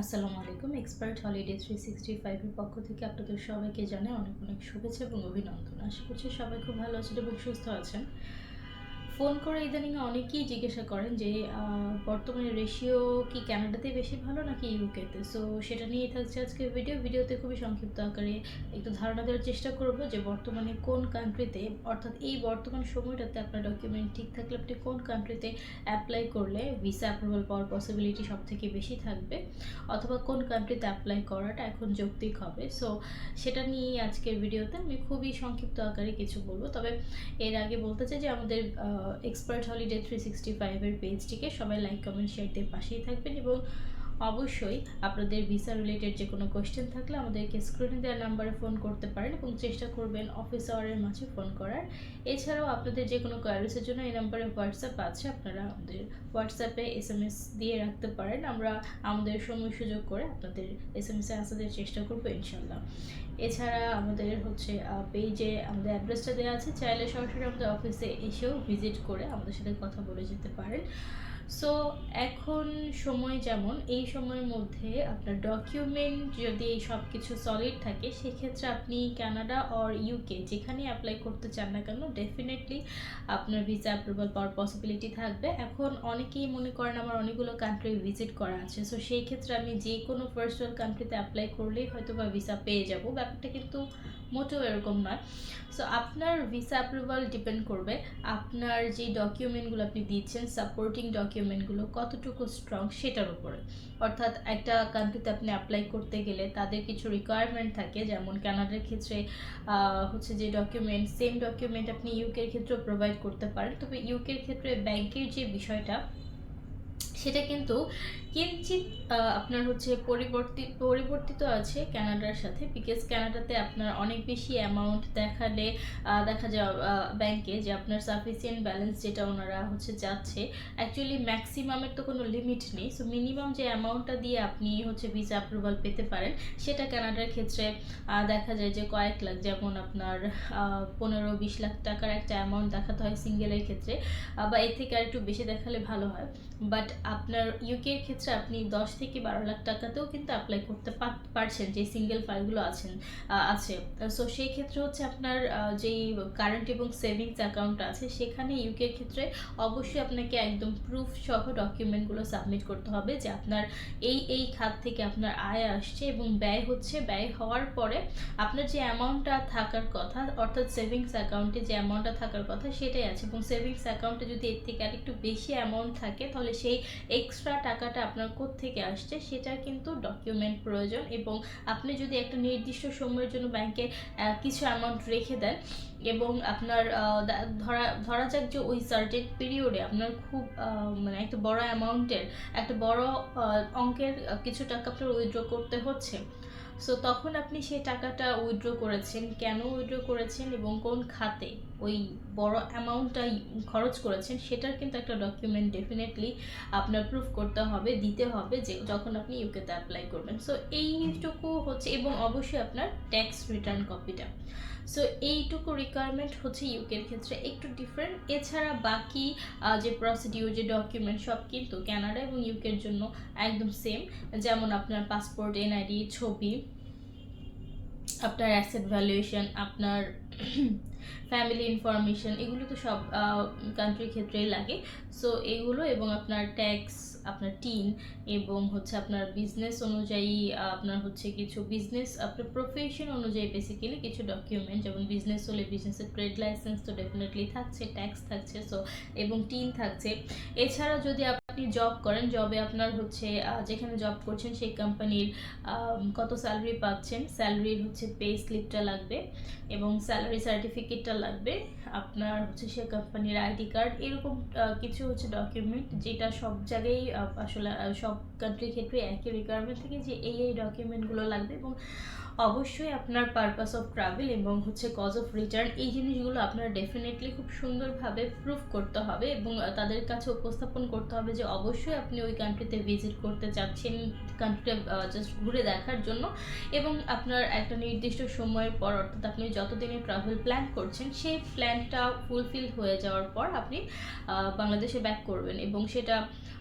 আসসালামু আলাইকুম expert holiday three sixty ফাইভের পক্ষ থেকে আপনাদের সবাইকে জানাই অনেক অনেক শুভেচ্ছা এবং অভিনন্দন। আশা করছি সবাই খুব ভালো আছেন এবং সুস্থ আছেন। ফোন করে ইদানিং অনেকেই জিজ্ঞাসা করেন যে বর্তমানে রেশিও কি কানাডাতে বেশি ভালো নাকি ইউকেতে সো সেটা নিয়েই থাকছে আজকে ভিডিও ভিডিওতে খুবই সংক্ষিপ্ত আকারে একটু ধারণা দেওয়ার চেষ্টা করব যে, বর্তমানে কোন কান্ট্রিতে অর্থাৎ এই বর্তমান সময়টাতে আপনার ডকুমেন্ট ঠিক থাকলে আপনি কোন কান্ট্রিতে অ্যাপ্লাই করলে ভিসা অ্যাপ্রুভাল পাওয়ার পসিবিলিটি সব থেকে বেশি থাকবে? অথবা কোন কান্ট্রিতে অ্যাপ্লাই করাটা এখন যৌক্তিক হবে? সো সেটা নিয়েই আজকের ভিডিওতে আমি খুবই সংক্ষিপ্ত আকারে কিছু বলব। তবে এর আগে বলতে চাই যে, আমাদের এক্সপার্ট হলিডে থ্রি সিক্সটি ফাইভের পেজটিকে সবাই লাইক কমেন্ট শেয়ার দিয়ে পাশেই থাকবেন এবং অবশ্যই আপনাদের ভিসা রিলেটেড যে কোনো কোয়েশ্চেন থাকলে আমাদেরকে স্ক্রিনে দেওয়া নাম্বারে ফোন করতে পারেন এবং চেষ্টা করবেন অফিস আওয়ারের মাঝে ফোন করার। এছাড়াও আপনাদের যে কোনো কোয়ারিসের জন্য এই নাম্বারে হোয়াটসঅ্যাপ আছে, আপনারা আমাদের হোয়াটসঅ্যাপে এস এম এস দিয়ে রাখতে পারেন। আমরা আমাদের সময় সুযোগ করে আপনাদের এস এম এসে আসাদের চেষ্টা করব ইনশাল্লাহ এছাড়া আমাদের হচ্ছে পেজে আমাদের অ্যাড্রেসটা দেওয়া আছে। চাইলে সরাসরি আমাদের অফিসে এসেও ভিজিট করে আমাদের সাথে কথা বলে যেতে পারেন। সো এখন সময় যেমন, এই সময়ের মধ্যে আপনার ডকুমেন্ট যদি সব কিছু সলিড থাকে, সেক্ষেত্রে আপনি কানাডা অর ইউকে যেখানে অ্যাপ্লাই করতে চান না কেন ডেফিনেটলি আপনার ভিসা অ্যাপ্রুভাল পাওয়ার পসিবিলিটি থাকবে। এখন অনেকেই মনে করেন আমার অনেকগুলো কান্ট্রি ভিজিট করা আছে সো সেই ক্ষেত্রে আমি যে কোনো ফার্স্ট ওয়ার্ল্ড কান্ট্রিতে অ্যাপ্লাই করলেই হয়তো বা ভিসা পেয়ে যাব। ব্যাপারটা কিন্তু মোটেও এরকম নয়। সো আপনার ভিসা অ্যাপ্রুভাল ডিপেন্ড করবে। আপনার যে ডকুমেন্টগুলো আপনি দিচ্ছেন সাপোর্টিং ডকুমেন্টগুলো কতটুকু স্ট্রং সেটার উপরে। অর্থাৎ একটা কান্ট্রিতে আপনি অ্যাপ্লাই করতে গেলে তাদের কিছু রিকোয়ারমেন্ট থাকে, যেমন কানাডার ক্ষেত্রে হচ্ছে যে ডকুমেন্ট সেম ডকুমেন্ট আপনি ইউকের ক্ষেত্রেও প্রোভাইড করতে পারেন। তবে ইউকের ক্ষেত্রে ব্যাংকের যে বিষয়টা সেটা কিন্তু কিঞ্চিত আপনার হচ্ছে পরিবর্তিত পরিবর্তিত আছে কানাডার সাথে বিকজ ক্যানাডাতে আপনার অনেক বেশি অ্যামাউন্ট দেখালে দেখা যায় ব্যাংকে যে আপনার সাফিসিয়েন্ট ব্যালেন্স যেটা ওনারা হচ্ছে যাচ্ছে অ্যাকচুয়ালি ম্যাক্সিমামের তো কোনো লিমিট নেই। সো মিনিমাম যে অ্যামাউন্টটা দিয়ে আপনি হচ্ছে ভিসা অ্যাপ্রুভাল পেতে পারেন, সেটা ক্যানাডার ক্ষেত্রে দেখা যায় যে কয়েক লাখ, যেমন আপনার পনেরো বিশ লাখ টাকার একটা অ্যামাউন্ট দেখাতে হয় সিঙ্গেলের ক্ষেত্রে বা এর থেকে আর একটু বেশি দেখালে ভালো হয়। বাট আপনার ইউকের ক্ষেত্রে আপনি দশ থেকে বারো লাখ টাকাতেও কিন্তু অ্যাপ্লাই করতে পার- পারছেন যে সিঙ্গেল ফাইলগুলো আছেন আছে। সো সেই ক্ষেত্রে হচ্ছে আপনার যেই কারেন্ট এবং সেভিংস অ্যাকাউন্ট আছে, সেখানে ইউকের ক্ষেত্রে অবশ্যই আপনাকে একদম প্রুফ সহ ডকুমেন্টগুলো সাবমিট করতে হবে যে আপনার এই এই খাত থেকে আপনার আয় আসছে এবং ব্যয় হচ্ছে। ব্যয় হওয়ার পরে আপনার যে অ্যামাউন্টটা থাকার কথা, অর্থাৎ সেভিংস অ্যাকাউন্টে যে অ্যামাউন্টটা থাকার কথা, সেটাই আছে। এবং সেভিংস অ্যাকাউন্টে যদি এর থেকে আর একটু বেশি অ্যামাউন্ট থাকে, তাহলে সেই এক্সট্রা টাকাটা আপনার থেকে আসছে সেটার কিন্তু ডকুমেন্ট প্রয়োজন এবং আপনি যদি একটা নির্দিষ্ট সময়ের জন্য ব্যাংকে কিছু অ্যামাউন্ট রেখে দেন এবং আপনার ধরা ধরা যাক যে ওই সার্টেন পিরিয়ডে আপনার খুব মানে একটা বড় অ্যামাউন্টের একটা বড় অঙ্কের কিছু টাকা আপনার উইথড্র করতে হচ্ছে। সো তখন আপনি সেই টাকাটা উইথড্র করেছেন, কেন উইথড্র করেছেন এবং কোন খাতে? ওই বড় অ্যামাউন্টটা খরচ করেছেন, সেটার কিন্তু একটা ডকুমেন্ট ডেফিনেটলি আপনার প্রুফ করতে হবে, দিতে হবে যে যখন আপনি ইউকেতে অ্যাপ্লাই করবেন। সো এইটুকু হচ্ছে এবং অবশ্যই আপনার ট্যাক্স রিটার্ন কপিটা সো এইটুকু রিকোয়ারমেন্ট হচ্ছে ইউকের ক্ষেত্রে একটু ডিফারেন্ট এছাড়া বাকি যে প্রসিডিউর যে ডকুমেন্ট সব কিন্তু ক্যানাডা এবং ইউকের জন্য একদম সেম যেমন আপনার পাসপোর্ট এনআইডি ছবি, আপনার অ্যাসেট ভ্যালুয়েশন আপনার ফ্যামিলি ইনফরমেশন এগুলো তো সব কান্ট্রির ক্ষেত্রেই লাগে। সো এগুলো এবং আপনার ট্যাক্স আপনার টিন এবং হচ্ছে আপনার বিজনেস অনুযায়ী আপনার হচ্ছে কিছু বিজনেস আপনার প্রফেশন অনুযায়ী বেসিক্যালি কিছু ডকুমেন্ট যেমন বিজনেস হলে বিজনেসের ট্রেড লাইসেন্স তো ডেফিনেটলি থাকছে ট্যাক্স থাকছে সো এবং টিন থাকছে। এছাড়া যদি আপনি জব করেন জবে আপনার হচ্ছে যেখানে জব করছেন সেই কোম্পানির কত স্যালারি পাচ্ছেন স্যালারির হচ্ছে পে স্লিপটা লাগবে এবং স্যালারি সার্টিফিকেটটা লাগবে। আপনার হচ্ছে সে কোম্পানির আইডি কার্ড এরকম কিছু হচ্ছে ডকুমেন্ট যেটা সব জায়গায় আসলে সব কান্ট্রির ক্ষেত্রে একই রিকোয়ারমেন্ট থাকে যে এই এই ডকুমেন্টগুলো লাগবে এবং অবশ্যই আপনার পারপাস অফ ট্রাভেল এবং হচ্ছে কজ অফ রিটার্ন এই জিনিসগুলো আপনার ডেফিনেটলি খুব সুন্দরভাবে প্রুফ করতে হবে এবং তাদের কাছে উপস্থাপন করতে হবে যে অবশ্যই আপনি ওই কান্ট্রিতে ভিজিট করতে চাচ্ছেন কান্ট্রিটা জাস্ট ঘুরে দেখার জন্য এবং আপনার একটা নির্দিষ্ট সময়ের পর অর্থাৎ আপনি যতদিনের ট্রাভেল প্ল্যান করছেন, সেই প্ল্যানটা ফুলফিল হয়ে যাওয়ার পর আপনি বাংলাদেশে ব্যাক করবেন এবং সেটা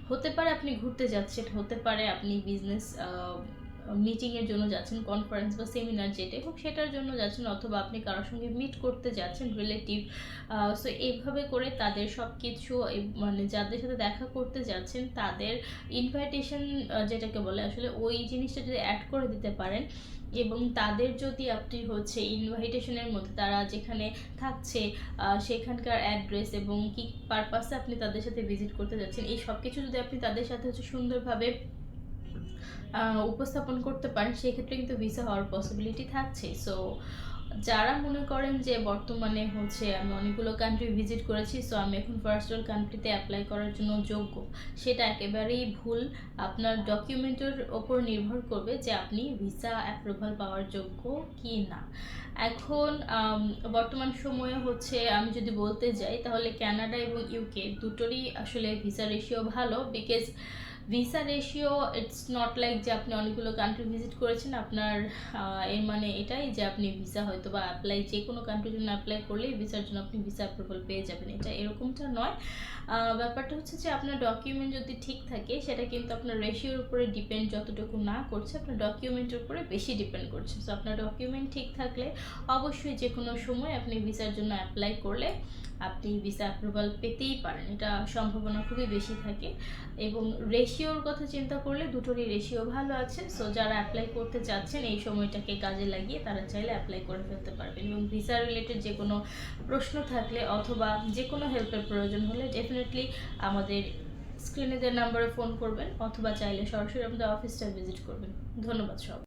হতে পারে আপনি ঘুরতে যাচ্ছেন, হতে পারে আপনি বিজনেস মিটিংয়ের জন্য যাচ্ছেন কনফারেন্স বা সেমিনার যেটাই হোক, সেটার জন্য যাচ্ছেন অথবা আপনি কারোর সঙ্গে মিট করতে যাচ্ছেন রিলেটিভ সো এইভাবে করে তাদের সব কিছু মানে যাদের সাথে দেখা করতে যাচ্ছেন, তাদের ইনভাইটেশন যেটাকে বলে আসলে ওই জিনিসটা যদি অ্যাড করে দিতে পারেন এবং তাদের যদি আপনি হচ্ছে ইনভাইটেশনের মধ্যে তারা যেখানে থাকছে সেখানকার অ্যাড্রেস এবং কি পারপাসে আপনি তাদের সাথে ভিজিট করতে যাচ্ছেন, এই সব কিছু যদি আপনি তাদের সাথে হচ্ছে সুন্দরভাবে উপস্থাপন করতে পারেন, সেক্ষেত্রে কিন্তু ভিসা হওয়ার পসিবিলিটি থাকছে। সো যারা মনে করেন যে বর্তমানে হচ্ছে আমি অনেকগুলো কান্ট্রি ভিজিট করেছি সো আমি এখন ফার্স্ট ওয়ার্ল্ড কান্ট্রিতে অ্যাপ্লাই করার জন্য যোগ্য। সেটা একেবারেই ভুল। আপনার ডকুমেন্টের ওপর নির্ভর করবে যে আপনি ভিসা অ্যাপ্রুভাল পাওয়ার যোগ্য কি না। এখন বর্তমান সময়ে হচ্ছে আমি যদি বলতে যাই, তাহলে কানাডা এবং ইউকে দুটোরই আসলে ভিসা রেশিও ভালো because visa ratio it's not like যে আপনি অনেকগুলো কান্ট্রি ভিজিট করেছেন, আপনার এর মানে এটাই যে আপনি ভিসা হয়তো বা অ্যাপ্লাই যে কোনো কান্ট্রির জন্য অ্যাপ্লাই করলেই ভিসার জন্য আপনি ভিসা অ্যাপ্রুভাল পেয়ে যাবেন। এটা এরকমটা নয়। ব্যাপারটা হচ্ছে যে আপনার ডকুমেন্ট যদি ঠিক থাকে, সেটা কিন্তু আপনার রেশিওর উপরে ডিপেন্ড যতটুকু না করছে, আপনার ডকুমেন্টের উপরে বেশি ডিপেন্ড করছে। সো আপনার ডকুমেন্ট ঠিক থাকলে অবশ্যই যে কোনো সময় আপনি ভিসার জন্য অ্যাপ্লাই করলে আপনি ভিসা অ্যাপ্রুভাল পেতেই পারেন। এটা সম্ভাবনা খুবই বেশি থাকে। এবং রেশিওর কথা চিন্তা করলে দুটোরই রেশিও ভালো আছে। সো যারা অ্যাপ্লাই করতে চাচ্ছেন, এই সময়টাকে কাজে লাগিয়ে তারা চাইলে অ্যাপ্লাই করে ফেলতে পারবেন। এবং ভিসা রিলেটেড যে কোনো প্রশ্ন থাকলে অথবা যে কোনো হেল্পের প্রয়োজন হলে ডেফিনেটলি আমাদের স্ক্রিনে দেওয়ার নাম্বারে ফোন করবেন, অথবা চাইলে সরাসরি আমাদের অফিসটা ভিজিট করবেন। ধন্যবাদ সব